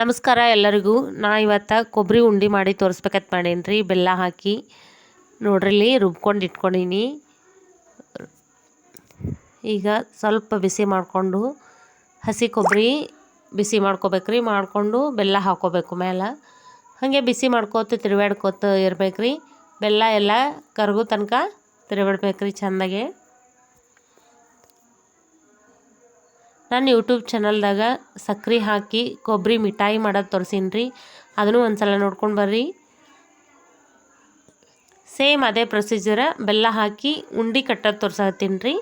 ನಮಸ್ಕಾರ ಎಲ್ಲರಿಗೂ. ನಾ ಇವತ್ತು ಕೊಬ್ಬರಿ ಉಂಡೆ ಮಾಡಿ ತೋರಿಸ್ಬೇಕಂತ ಮಾಡೇನಿ ರೀ. ಬೆಲ್ಲ ಹಾಕಿ ನೋಡ್ರಿ ರುಬ್ಕೊಂಡು ಇಟ್ಕೊಂಡೀನಿ. ಈಗ ಸ್ವಲ್ಪ ಬಿಸಿ ಮಾಡಿಕೊಂಡು ಹಸಿ ಕೊಬ್ಬರಿ ಬಿಸಿ ಮಾಡ್ಕೋಬೇಕ್ರಿ ಮಾಡಿಕೊಂಡು ಬೆಲ್ಲ ಹಾಕೋಬೇಕು ಮೇಲೆ ಹಾಗೆ ಬಿಸಿ ಮಾಡ್ಕೋತ ತಿರುವಾಡ್ಕೋತ ರೀ. ಬೆಲ್ಲ ಎಲ್ಲ ಕರಗು ತನಕ ತಿರುವಾಡ್ಬೇಕ್ರಿ ಚೆಂದಾಗೆ. ನಾನು ಯೂಟ್ಯೂಬ್ ಚಾನಲ್ದಾಗ ಸಕ್ರೆ ಹಾಕಿ ಕೊಬ್ಬರಿ ಮಿಠಾಯಿ ಮಾಡೋದು ತೋರಿಸೀನಿ ರೀ ಅದನ್ನು ಒಂದು ಸಲ ನೋಡ್ಕೊಂಡು ಬರ್ರಿ. ಸೇಮ್ ಅದೇ ಪ್ರೊಸೀಜರ, ಬೆಲ್ಲ ಹಾಕಿ ಉಂಡೆ ಕಟ್ಟೋದು ತೋರಿಸತ್ತೀನಿ ರೀ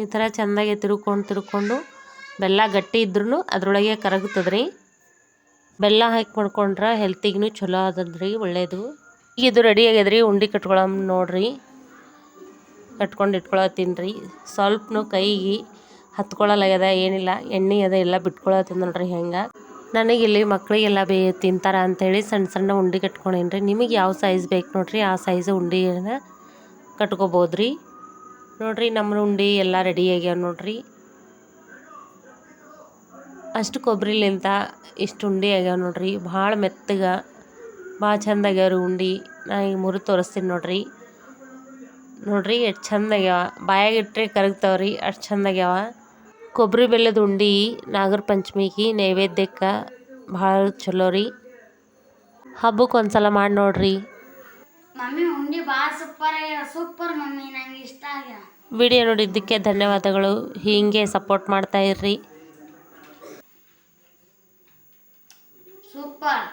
ಈ ಥರ ಚೆಂದಾಗಿ ತಿರುಕೊಂಡು ತಿರ್ಕೊಂಡು ಬೆಲ್ಲ ಗಟ್ಟಿ ಇದ್ರೂ ಅದರೊಳಗೆ ಕರಗುತ್ತದೆ ಬೆಲ್ಲ ಹಾಕಿ ಮಾಡ್ಕೊಂಡ್ರೆ ಹೆಲ್ತಿಗೂ ಚಲೋ ಅದದ್ರಿ ಒಳ್ಳೆಯದು ಈಗ ಇದು ರೆಡಿ ಆಗ್ಯದ್ರಿ, ಉಂಡೆ ಕಟ್ಕೊಳಮ್ ನೋಡ್ರಿ. ಕಟ್ಕೊಂಡು ಇಟ್ಕೊಳತ್ತೀನಿ ಸ್ವಲ್ಪನು ಕೈಗೆ ಹತ್ಕೊಳ್ಳಲಾಗ್ಯದ, ಏನಿಲ್ಲ, ಎಣ್ಣೆ ಅದ ಎಲ್ಲ ಬಿಟ್ಕೊಳತ್ತದ ನೋಡ್ರಿ ಹೆಂಗೆ. ನನಗಿಲ್ಲಿ ಮಕ್ಕಳಿಗೆಲ್ಲ ಬೇ ತಿಂತಾರ ಅಂಥೇಳಿ ಸಣ್ಣ ಸಣ್ಣ ಉಂಡೆ ಕಟ್ಕೊಂಡೇನಿ ರೀ. ನಿಮಗೆ ಯಾವ ಸೈಜ್ ಬೇಕು ನೋಡ್ರಿ, ಆ ಸೈಜ್ ಉಂಡೆನ ಕಟ್ಕೋಬೋದು ರೀ ನೋಡ್ರಿ ನಮ್ಮ ಉಂಡೆ ಎಲ್ಲ ರೆಡಿ ಆಗ್ಯಾವ ನೋಡ್ರಿ. ಅಷ್ಟು ಕೊಬ್ಬರಿಲಿಂತ ಇಷ್ಟು ಉಂಡೆ ಆಗ್ಯಾವ ನೋಡ್ರಿ. ಭಾಳ ಮೆತ್ತಗೆ, ಭಾಳ ಚಂದ ರೀ ಉಂಡೆ. ನಾ ಈಗ ಮುರಿದು ತೋರಿಸ್ತೀನಿ ನೋಡ್ರಿ. ನೋಡ್ರಿ ಎಷ್ಟು ಚಂದ ಆಗ್ಯಾವ ಬಾಯಾಗ ಇಟ್ಟರೆ ಕರಗ್ತಾವ್ರಿ ಅಷ್ಟು ಚಂದ ಆಗ್ಯಾವ ಕೊಬ್ಬರಿ ಬೆಲ್ಲದ ಉಂಡೆ ನಾಗರ ಪಂಚಮಿಗೆ ನೈವೇದ್ಯಕ್ಕೆ ಭಾಳ ಚಲೋ ರೀ ಹಬ್ಬಕ್ಕೆ ಒಂದ್ಸಲ ಮಾಡಿ ನೋಡ್ರಿ. ಮಮ್ಮಿ ಉಂಡಿ ಭಾಳ ಸೂಪರ್ ಸೂಪರ್ ಮಮ್ಮಿ ನಂಗೆ ಇಷ್ಟ ಆಗ್ಯಾವ. ವಿಡಿಯೋ ನೋಡಿದ್ದಕ್ಕೆ ಧನ್ಯವಾದಗಳು. ಹೀಗೆ ಸಪೋರ್ಟ್ ಮಾಡ್ತಾ ಇರ್ರಿ. ಸೂಪರ್